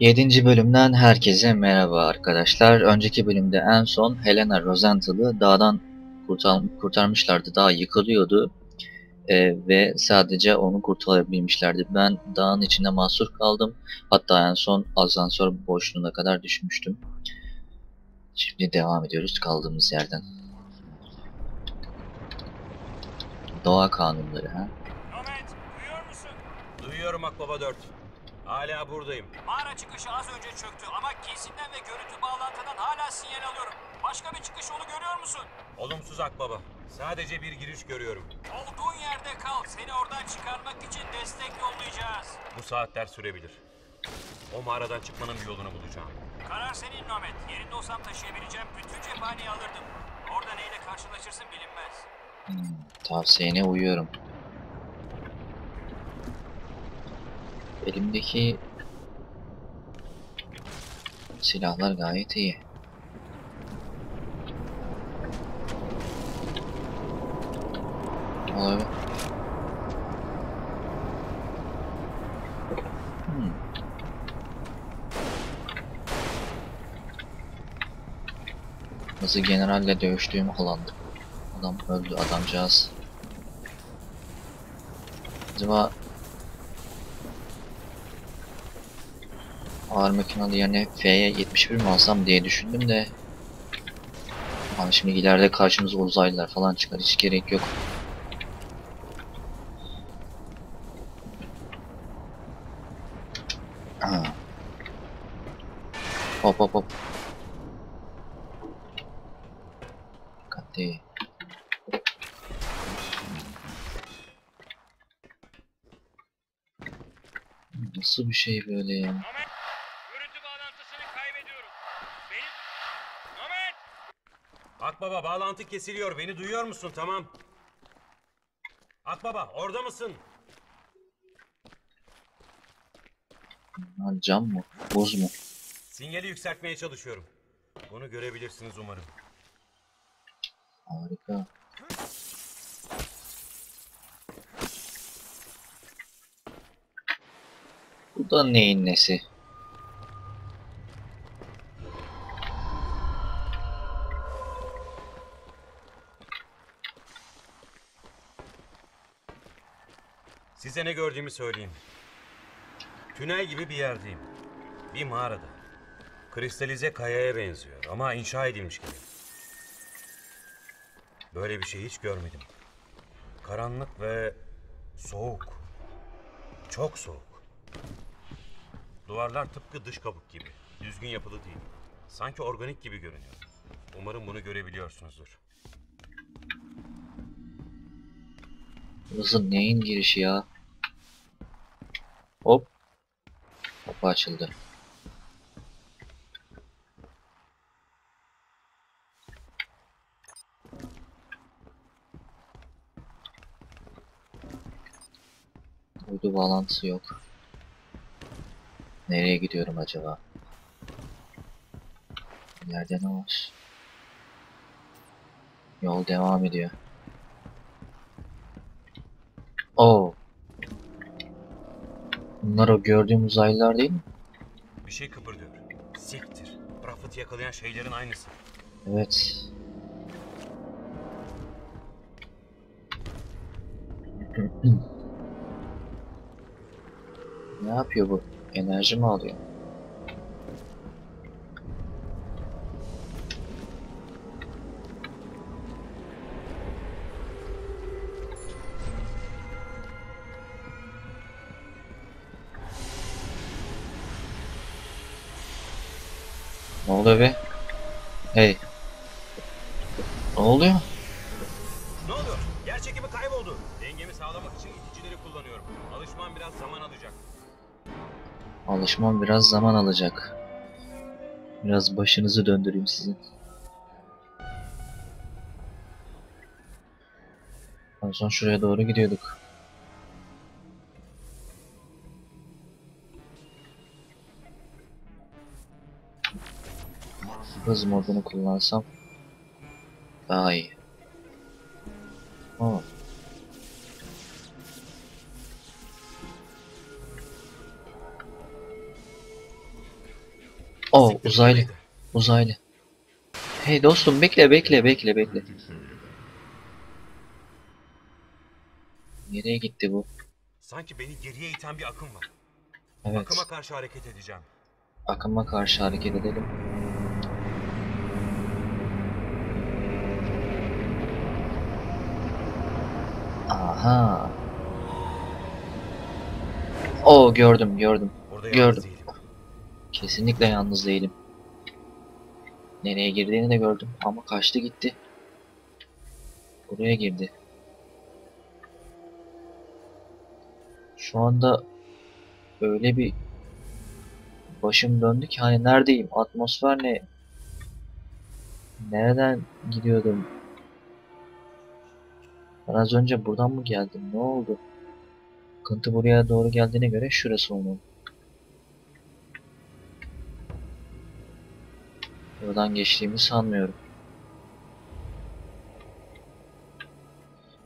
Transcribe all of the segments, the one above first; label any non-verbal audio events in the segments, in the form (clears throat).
7. bölümden herkese merhaba arkadaşlar. Önceki bölümde en son Helena Rosenthal'ı dağdan kurtar kurtarmışlardı. Dağ yıkılıyordu. Ee, ve sadece onu kurtarabilmişlerdi. Ben dağın içinde mahsur kaldım. Hatta en son asansör boşluğuna kadar düşmüştüm. Şimdi devam ediyoruz kaldığımız yerden. Doğa kanunları ha. Nomet, duyuyor musun? Duyuyorum Akbaba 4. Hala buradayım. Mağara çıkışı az önce çöktü ama kesimden ve görüntü bağlantıdan hala sinyal alıyorum. Başka bir çıkış yolu görüyor musun? Olumsuz Akbaba. Sadece bir giriş görüyorum. Olduğun yerde kal. Seni oradan çıkarmak için destek yollayacağız. Bu saatler sürebilir. O mağaradan çıkmanın bir yolunu bulacağım. Karar senin Nomet. Yerinde olsam taşıyabileceğim bütün cephaneyi alırdım. Orada neyle karşılaşırsın bilinmez. Hmm, tavsiyene uyuyorum. Elimdeki silahlar gayet iyi. Olabilir. Hmm. Nasıl generalle dövüştüğüm alandı. Adam öldü adamcağız. Acaba ağır makinalı yerine F'ye 71 mi alsam diye düşündüm de Ama şimdi ileride karşımıza uzaylılar falan çıkar hiç gerek yok. Ha. Hop hop hop. Nasıl bir şey böyle ya? Nomet, görüntü bağlantısını kaybediyorum. Beni... Nomet! Akbaba bağlantı kesiliyor. Beni duyuyor musun? Tamam. Akbaba orada mısın? Ha, cam mı? Buz mu? Sinyali yükseltmeye çalışıyorum. Bunu görebilirsiniz umarım. Harika. Bu da neyin nesi? Size ne gördüğümü söyleyeyim. Tünel gibi bir yerdeyim. Bir mağarada. Kristalize kayaya benziyor ama inşa edilmiş gibi. Böyle bir şey hiç görmedim. Karanlık ve soğuk. Çok soğuk. Duvarlar tıpkı dış kabuk gibi. Düzgün yapılı değil. Sanki organik gibi görünüyor. Umarım bunu görebiliyorsunuzdur. Burası neyin girişi ya? Hop. Kapı açıldı. Uydu bağlantısı yok. Nereye gidiyorum acaba? Nerede ne var? Yol devam ediyor. Oo. Bunlar o gördüğüm uzaylılar değil mi? Bir şey kıpırdıyor. Siktir. Prophet'ı yakalayan şeylerin aynısı. Evet. (clears throat) ne yapıyor bu? Enerji mi alıyor? Oluyor be? Hey. Ne oluyor? Ne oluyor? Yer çekimi kayboldu. Dengemi sağlamak için iticileri kullanıyorum. Alışmam biraz zaman alacak. Alışmam biraz zaman alacak. Biraz başınızı döndüreyim sizin. En son şuraya doğru gidiyorduk. Hız modunu kullansam daha iyi. Oh. Oh uzaylı. Uzaylı. Hey dostum bekle bekle bekle bekle. Nereye gitti bu? Sanki beni geriye iten bir akım var. Evet. Akıma karşı hareket edeceğim. Akıma karşı hareket edelim. Aha. O gördüm gördüm. Orada Gördüm. Kesinlikle yalnız değilim. Nereye girdiğini de gördüm ama kaçtı gitti. Buraya girdi. Şu anda öyle bir başım döndü ki hani neredeyim? Atmosfer ne? Nereden gidiyordum? Ben az önce buradan mı geldim? Ne oldu? Akıntı buraya doğru geldiğine göre şurası olmalı. Buradan geçtiğimi sanmıyorum.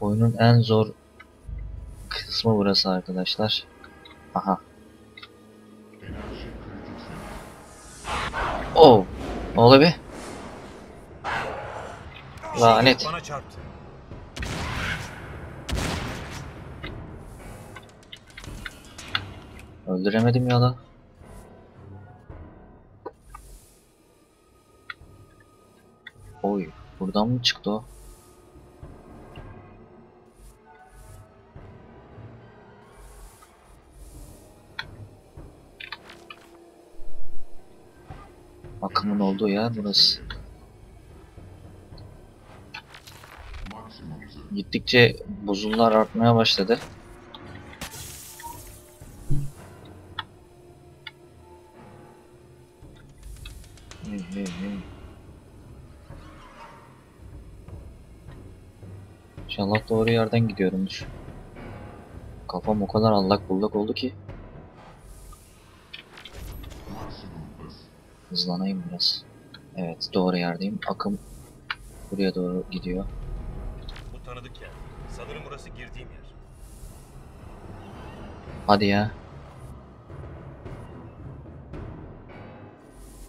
Oyunun en zor kısmı burası arkadaşlar. Aha. Oh. Ne oluyor be? Lanet. Bana çarptı. Öldüremedim ya da. Oy. Buradan mı çıktı o? Akımın olduğu yer burası. Gittikçe buzullar artmaya başladı. İnşallah doğru yerden gidiyorumdur. Kafam o kadar allak bullak oldu ki. Hızlanayım biraz. Evet doğru yerdeyim. Akım buraya doğru gidiyor. Bu tanıdık yer. Sanırım burası girdiğim yer. Hadi ya.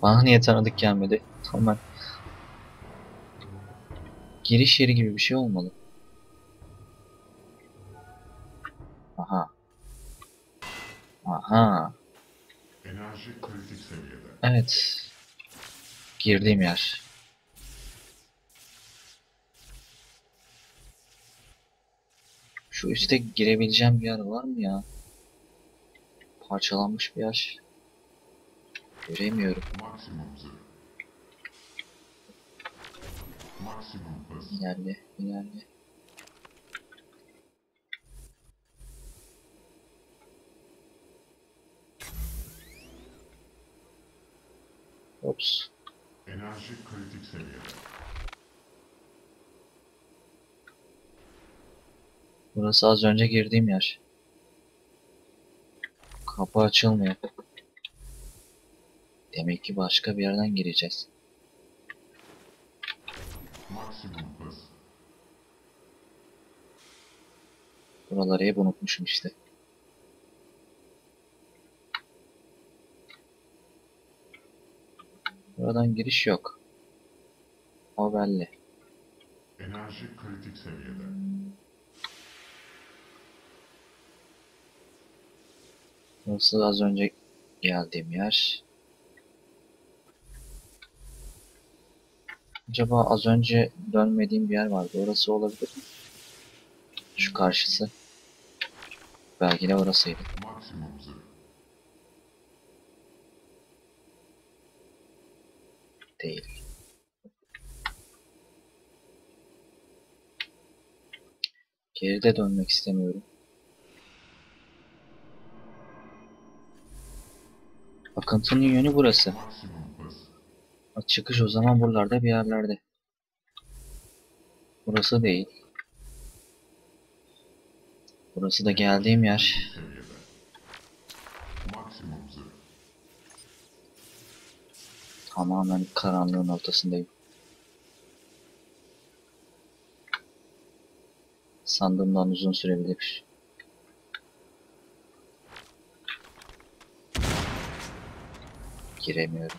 Bana niye tanıdık gelmedi? Tamam. Giriş yeri gibi bir şey olmalı. Aha. Aha. Enerji kritik seviyede. Evet. Girdiğim yer. Şu üste girebileceğim bir yer var mı ya? Parçalanmış bir yer. Göremiyorum. İlerle, ilerle. Ops. Enerji kritik seviyede. Burası az önce girdiğim yer. Kapı açılmıyor. Demek ki başka bir yerden gireceğiz. Buraları hep unutmuşum işte. Buradan giriş yok. O belli. Enerji kritik seviyede. Burası az önce geldiğim yer. Acaba az önce dönmediğim bir yer vardı. Orası olabilir mi? Şu karşısı. Belki de orasıydı. Değil. Geride dönmek istemiyorum. Akıntının yönü burası. Çıkış o zaman buralarda bir yerlerde. Burası değil. Burası da geldiğim yer. Tamamen karanlığın ortasındayım. Sandığımdan uzun sürebilir. Giremiyorum.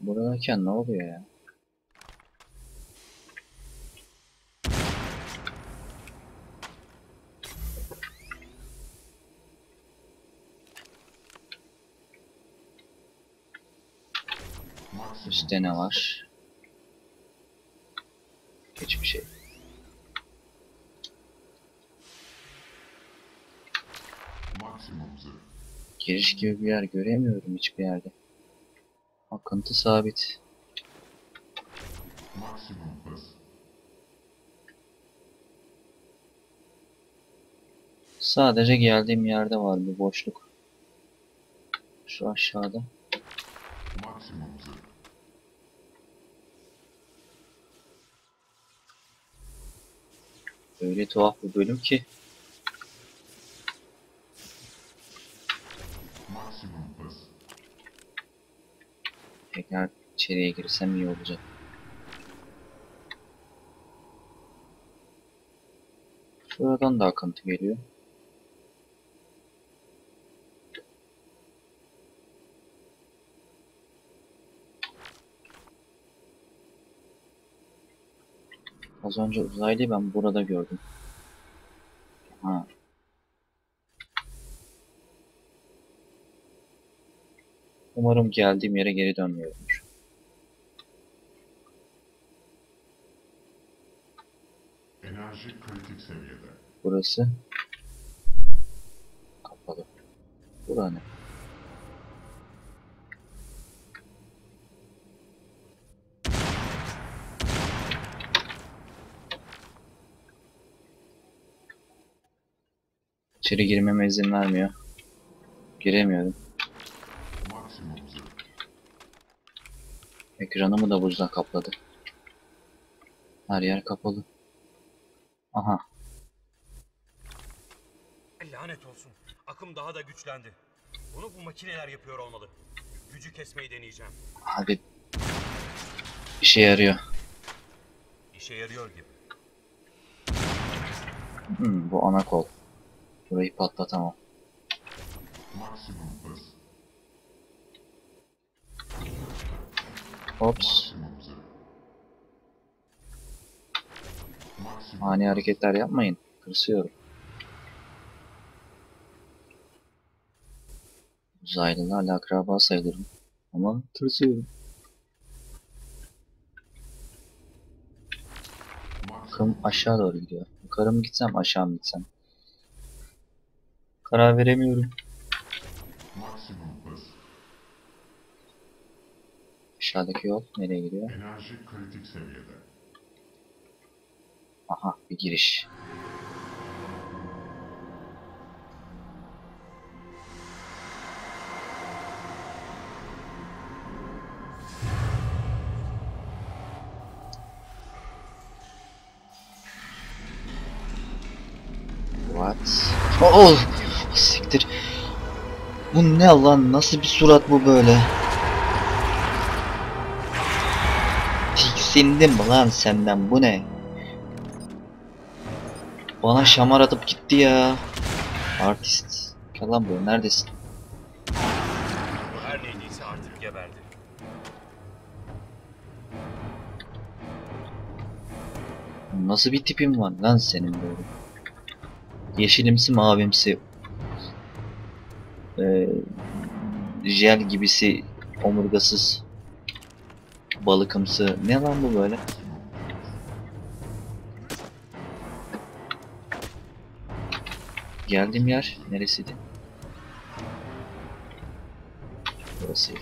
Buradayken ne oluyor ya? Üstte ne var? Hiçbir şey. Maksimum zırh. Giriş gibi bir yer göremiyorum hiçbir yerde. Akıntı sabit. Sadece geldiğim yerde var bir boşluk. Şu aşağıda. Öyle tuhaf bir bölüm ki. Maksimum hız. Tekrar içeriye girsem iyi olacak. Şuradan da akıntı geliyor. Az önce uzaylıyı ben burada gördüm. Ha. Umarım geldiğim yere geri dönmüyorumdur. Enerji kritik seviyede. Burası kapalı. Bura ne? İçeri girmeme izin vermiyor. Giremiyorum. Maksimum zırh. Ekranımı da buzla kapladı. Her yer kapalı. Aha. Lanet olsun. Akım daha da güçlendi. Bunu bu makineler yapıyor olmalı. Gücü kesmeyi deneyeceğim. Hadi. İşe yarıyor. İşe yarıyor gibi. Hmm, bu ana kol. Burayı patlatamam. Maksimum hız. Maksimum Ani hareketler yapmayın. Tırsıyorum. Uzaylılarla akraba sayılırım. Ama tırsıyorum. Bakım aşağı doğru gidiyor. Yukarı mı gitsem aşağı mı gitsem? Karar veremiyorum. Maksimum hız. Aşağıdaki yol nereye gidiyor? Enerji kritik seviyede. Aha bir giriş. What? Oh! Siktir. Bu ne lan? Nasıl bir surat bu böyle? Tiksindim lan senden. Bu ne? Bana şamar atıp gitti ya. Artist. Gel lan buraya neredesin? Bu her neydiyse artık geberdi. Nasıl bir tipin var lan senin böyle? Yeşilimsi mavimsi. Ee, jel gibisi omurgasız balıkımsı. Ne lan bu böyle? Geldiğim yer neresiydi? Burasıydı.